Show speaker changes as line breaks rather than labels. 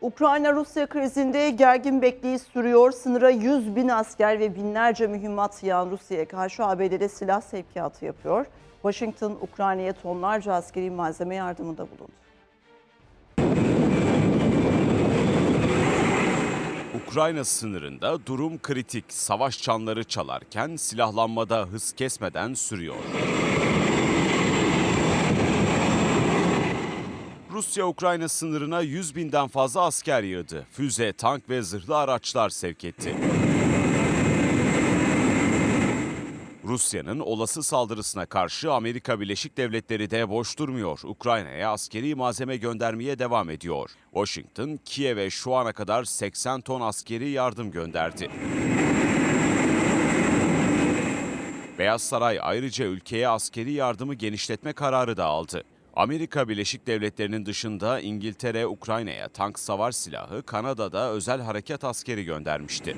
Ukrayna-Rusya krizinde gergin bekleyiş sürüyor. Sınıra 100 bin asker ve binlerce mühimmat yağan Rusya'ya karşı ABD'de silah sevkiyatı yapıyor. Washington, Ukrayna'ya tonlarca askeri malzeme yardımında bulundu.
Ukrayna sınırında durum kritik. Savaş çanları çalarken silahlanmada hız kesmeden sürüyor. Rusya Ukrayna sınırına 100 binden fazla asker yığdı. Füze, tank ve zırhlı araçlar sevk etti. Rusya'nın olası saldırısına karşı Amerika Birleşik Devletleri de boş durmuyor. Ukrayna'ya askeri malzeme göndermeye devam ediyor. Washington, Kiev'e şu ana kadar 80 ton askeri yardım gönderdi. Beyaz Saray ayrıca ülkeye askeri yardımı genişletme kararı da aldı. Amerika Birleşik Devletleri'nin dışında İngiltere, Ukrayna'ya tank savar silahı, Kanada'da özel harekat askeri göndermişti.